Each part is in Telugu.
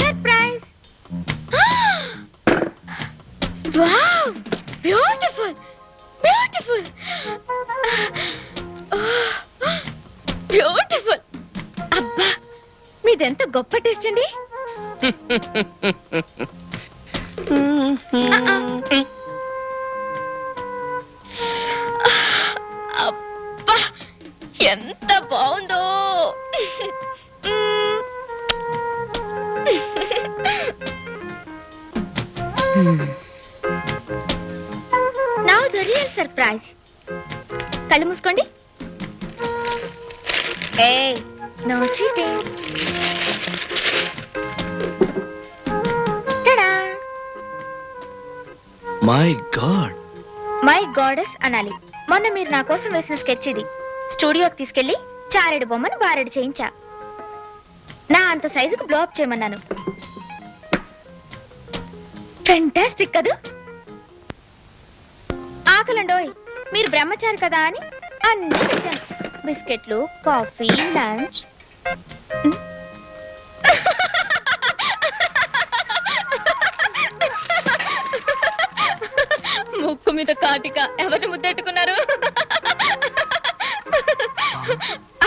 Surprise wow beautiful beautiful beautiful అబ్బా మీదెంత గొప్ప టేస్ట్ అండి? ఎంత నౌ ద రియల్ సర్ప్రైజ్ కళ్ళు మూసుకోండి. ఏ no cheating tada my god my goddess అనాలి. మొన్న మీరు నా కోసం వేసిన స్కెచ్ ఇది. స్టూడియోకి తీసుకెళ్ళి చారెడు బొమ్మను బారెడు చేయించా. నా అంత సైజుకు బ్లో అప్ చేయమన్నాను. ఫెంటాస్టిక్ కదూ? ఆకలండోయ్ మీరు బ్రహ్మచారి కదా అని అన్నీ తెచ్చాను. బిస్కెట్లు కాఫీ లంచ్. ముక్కు మీద కాటిక ఎవరిని ముద్దెట్టుకున్నారు?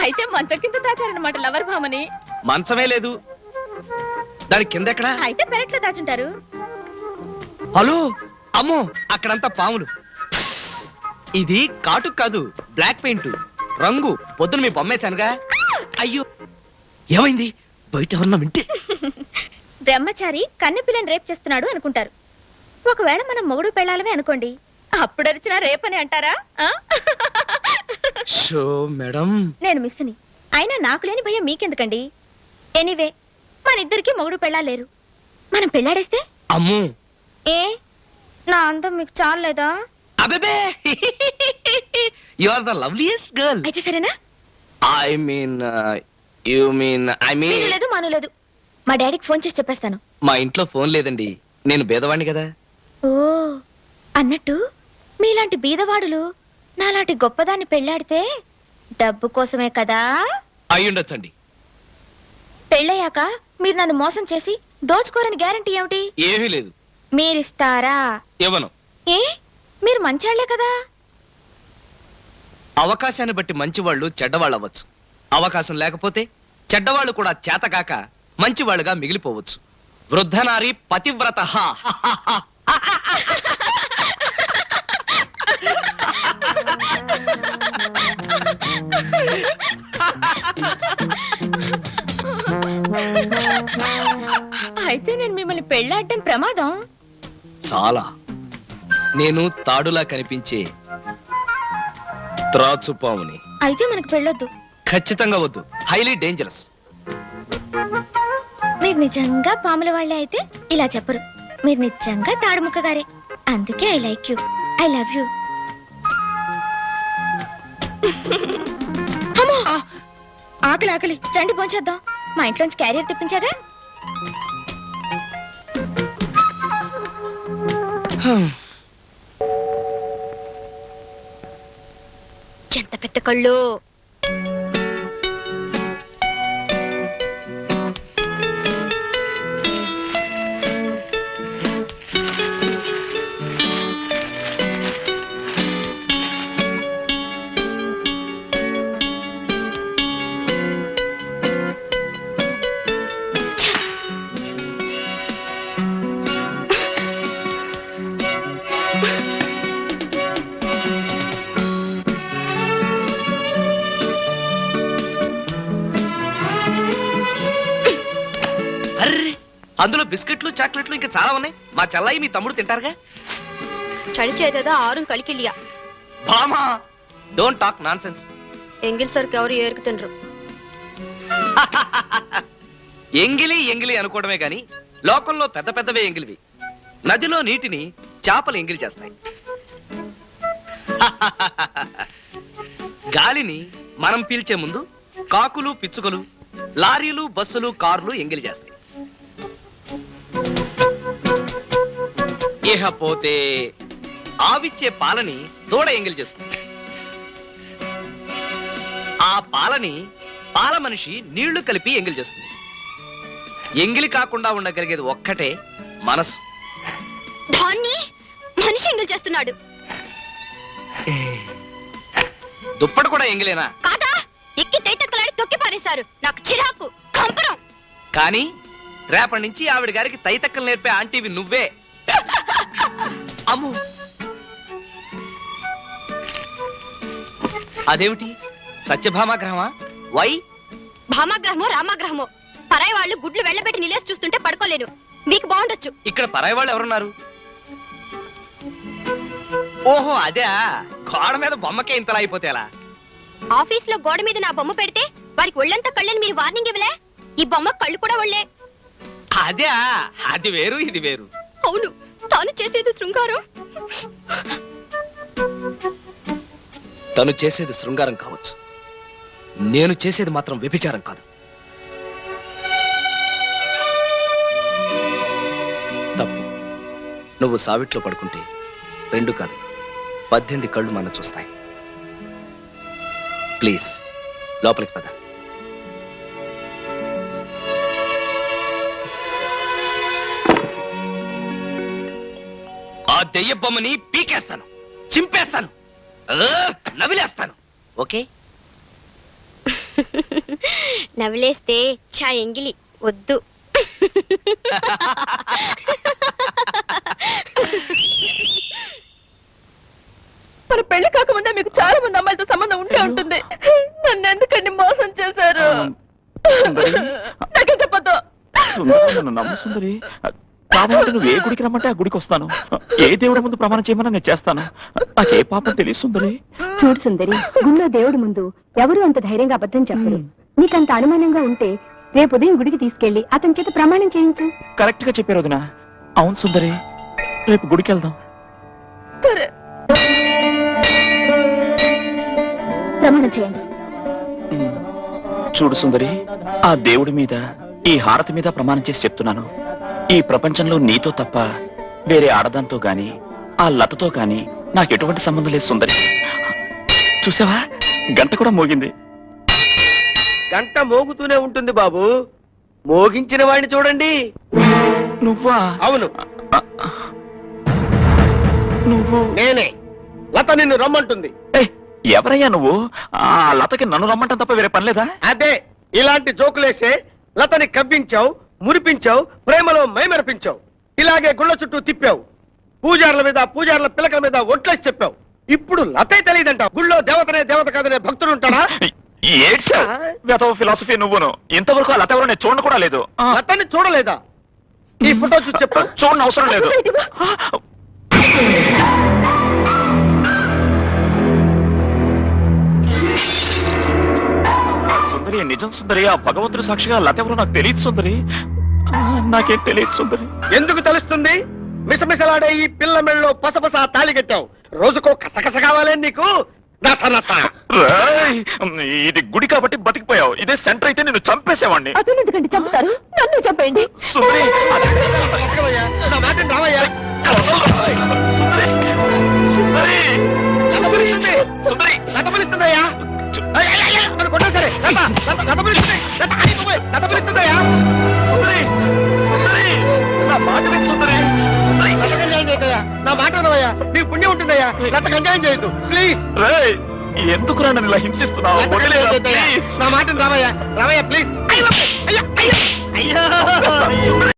అయితే మంచం కింద దాచారనమాట లవర్ భామని. మంచమే లేదు. దాని కింద ఎక్కడా? అయితే పెరట్లో దాచుంటారు. హలో? అమ్మో అక్కడంతా పాములు. ఇది కాటు కాదు బ్లాక్ పెయింట్. రంగు పొద్దున మీ బొమ్మేశానుగా. అయ్యో! ఏమైంది? బయట ఎవరన్నా వింటే? బ్రహ్మచారి కన్నెపిల్లని రేప్ చేస్తున్నాడు అనుకుంటారు. ఒకవేళ మనం మొగుడు పెళ్ళాలమే అనుకోండి అప్పుడు అరిచినా రేపని అంటారా? ఆ? Show madam. నేను మిస్సుని. అయినా నాకు లేని భయం మీకెందుకండి? ఎనీవే మన ఇద్దరికి మొగుడు పెళ్ళాలేరు మనం పెళ్ళాడేస్తే? అమ్ము! ఏ? నా అందం మీకు చాలేదా అబేబే you are the loveliest girl అయితే సరేనా? I mean you mean I mean లేదు మాను లేదు. మా డాడీకి ఫోన్ చేసి చెప్పేస్తాను. మా ఇంట్లో ఫోన్ లేదండి. నేను బేదవాణ్ణి కదా. ఓ అన్నట్టు మీలాంటి బీదవాడులు నాలాంటి గొప్పదాన్ని పెళ్ళాడితే డబ్బు కోసమే కదా? అయ్యుండొచ్చండి. పెళ్ళయ్యాక మీరు నన్ను మోసం చేసి దోచుకోరని గ్యారంటీ ఏమిటి? ఏమీ లేదు. మీరిస్తారా? ఇవ్వను ఏ? మీరు మంచాళ్ళే కదా? అవకాశాన్ని బట్టి మంచివాళ్ళు చెడ్డవాళ్ళు అవ్వచ్చు అవకాశం లేకపోతే చెడ్డవాళ్ళు కూడా చేతకాక మంచివాళ్ళుగా మిగిలిపోవచ్చు. వృద్ధనారి పతివ్రత. అయితే నేను మిమ్మల్ని పెళ్ళాడడం ప్రమాదం. చాలా. నేను తాడులా కనిపించే త్రాచుపాముని. అయితే మనకు పెళ్ళొద్దు. ఖచ్చితంగా వద్దు. హైలీ డేంజరస్ మీరు నిజంగా పాముల వాళ్ళే అయితే ఇలా చెప్పరు. మీరు నిజంగా తాడుముక్కగారే. అందుకే I like you I love you! ఆకలి ఆకలి. రండి పోంచేద్దాం మా ఇంట్లోంచి క్యారియర్ తెప్పించారా? ఎంత పెద్ద కళ్ళు? అందులో బిస్కెట్లు చాక్లెట్లు ఇంకా చాలా ఉన్నాయి. మా చల్లాయి మీ తమ్ముడు తింటారుగా? చలిచేదా ఆరు కలికిలియా బామా! టాక్ ఎంగిల్ సర్కి ఎవరు ఏరుకు తినరు. ఎంగిలి ఎంగిలి అనుకోవడమే కానీ లోకంలో పెద్ద పెద్దవే ఎంగిలివి. నదిలో నీటిని చేపలు ఎంగిలి చేస్తాయి. గాలిని మనం పీల్చే ముందు కాకులు పిచ్చుకలు లారీలు బస్సులు కార్లు ఎంగిలి చేస్తాయి. ఇహపోతే ఆవిచ్చే పాలని దూడ ఎంగిలి చేస్తుంది. ఆ పాలని పాల మనిషి నీళ్ళు కలిపి ఎంగిలి చేస్తుంది. ఎంగిలి కాకుండా ఉండగలిగేది ఒక్కటే మనసు. దాన్ని మనిషి ఎంగిల్ చేస్తున్నాడు. దుప్పటి కూడా ఎంగిలేనా? కాదా ఎక్కి తైతక్కలాడి తొక్కి పారేశారు. నాకు చిరాకు కంపరం. కానీ రేపటి నుంచి ఆవిడ గారికి తైతక్కలు నేర్పే ఆంటీవి నువ్వే. అమ్ము అదేమిటి? సత్యభామాగ్రహమా? వై? భామాగ్రహమో రామాగ్రహమో. పరాయి వాళ్ళు గుడ్లు వెళ్ళబెట్టి నిలేసి చూస్తుంటే పడుకోలేను. మీకు బాగుండొచ్చు. ఇక్కడ పరాయి వాళ్ళు ఎవరున్నారు? ఓహో అదే. గోడ మీద బొమ్మకే ఇంతలా అయిపోతే ఎలా? ఆఫీస్లో గోడ మీద నా బొమ్మ పెడితే వారికి ఒళ్ళంతా కళ్ళని మీరు వార్నింగ్ ఇవ్వలే? ఈ బొమ్మ కళ్ళు కూడా ఒళ్ళే. అదే. అది వేరు ఇది వేరు. అవును. తాను చేసేది శృంగారం? తను చేసేది శృంగారం కావచ్చు. నేను చేసేది మాత్రం వ్యభిచారం కాదు. తప్పు. నువ్వు సావిట్లో పడుకుంటే రెండు కాదు పద్దెనిమిది కళ్ళు మన చూస్తాయి. ప్లీజ్ లోపలికి పద. ఆ దెయ్య బొమ్మని పీకేస్తాను చింపేస్తాను నవిలేస్తాను. ఓకే? నవ్వులేస్తే చా ఎంగిలి వద్దు. మన పెళ్ళి కాకముందే మీకు చాలా మంది అమ్మాయిలతో సంబంధం ఉంటే ఉంటుంది. నన్ను ఎందుకండి మోసం చేశారు? నాకే చెప్పొద్దు. సుందరి నన్ను నమ్మ సుందరి. కావాలంటే నువ్వు ఏ గుడికి రమ్మంటే ఆ గుడికి వస్తాను. ఏ దేవుడి ముందు ప్రమాణం చేయమన్నా నేను చేస్తాను. నాకే పాపం తెలియదు సుందరి. చూడు సుందరి గుళ్ళో దేవుడి ముందు ఎవరు అంత ధైర్యంగా అబద్ధం చెప్పరు. నీకంత అనుమానంగా ఉంటే రేపు ఉదయం గుడికి తీసుకెళ్ళి అతని చేత ప్రమాణం చేయించు. కరెక్ట్గా చెప్పారు వదినా అవును సుందరి రేపు గుడికి వెళ్దాం. సరే ప్రమాణం చేయండి. చూడు సుందరి ఆ దేవుడి మీద ఈ హారతి మీద ప్రమాణం చేసి చెప్తున్నాను. ఈ ప్రపంచంలో నీతో తప్ప వేరే ఆడదాంతో గాని ఆ లతతో గాని నాకు ఎటువంటి సంబంధం లేదు సుందరి. చూసావా? గంట కూడా మోగింది. గంట మోగుతూనే ఉంటుంది బాబు. మోగించిన వాడిని చూడండి. నువ్వా? అవును. నువ్వు? నేనే. లత నిన్ను రమ్మంటుంది. ఏయ్, ఎవరయ్యా నువ్వు? ఆ లతకి నన్ను రమ్మంటాం తప్ప వేరే పని లేదా? అదే ఇలాంటి జోకులేసే లతని కవ్వించావు. మురిపించావు ప్రేమలో మైమరిపించావు. ఇలాగే గుళ్ళ చుట్టూ తిప్పావు. పూజార్ల మీద పూజార్ల పిలకల మీద ఒట్లేసి చెప్పావు. ఇప్పుడు లతే తెలియదంటావు. గుళ్ళో దేవతనే దేవత కాదనే భక్తుడు ఉంటాడా ఫిలాసఫీ నువ్వును. ఇంతవరకు ఆ లత ఎవరో నేను చూడను కూడా లేదు. లతని చూడలేదా? ఈ ఫోటో చూసి చెప్పు. చూడని అవసరం లేదు సుందరి నిజం సుందరి ఆ భగవంతుడి సాక్షిగా లత ఎవరో నాకు తెలియదు సుందరి. ఆ, నాకేం తెలియదు సుందరి. ఎందుకు తెలుస్తుంది? మిసమిసలాడే ఈ పిల్ల మెళ్ళలో పసపస తాళి కట్టావు. రోజుకో కసకస కావాలే నీకు? నస నస. రేయ్, ఇది గుడి కాబట్టి బతికిపోయావు. ఇదే సెంటర్ అయితే నేను చంపేసేవాడిని అతను ఎందుకంటే చంపుతారు? నన్ను చంపేయండి. సుందరి. బతకవయ్యా, నా మాటని రావయ్యా. సుందరి. సుందరి. లత పిలుస్తుంది సుందరి. లత పిలుస్తుందయ్యా కొట్టా సరే. లత లత లత పిలుస్తుంది. లత పిలుస్తుందయ్యా సుందరి సుందరి. నా మాట విను సుందరి. సుందరి లత కన్యాయం చేయదయ్యా నా మాట వినవయ్యా. నీకు పుణ్యం ఉంటుందయ్యా. లత కన్యాయం చేయొద్దు. ప్లీజ్. రేయ్ ఎందుకురా నన్ను ఇలా హింసిస్తున్నావు? లత వదిలేరా కన్యాయం చేయొద్దయ్యా. ప్లీజ్. నా మాటని రావయ్యా. రావయ్యా ప్లీజ్. అయ్యో అయ్యో అయ్యో.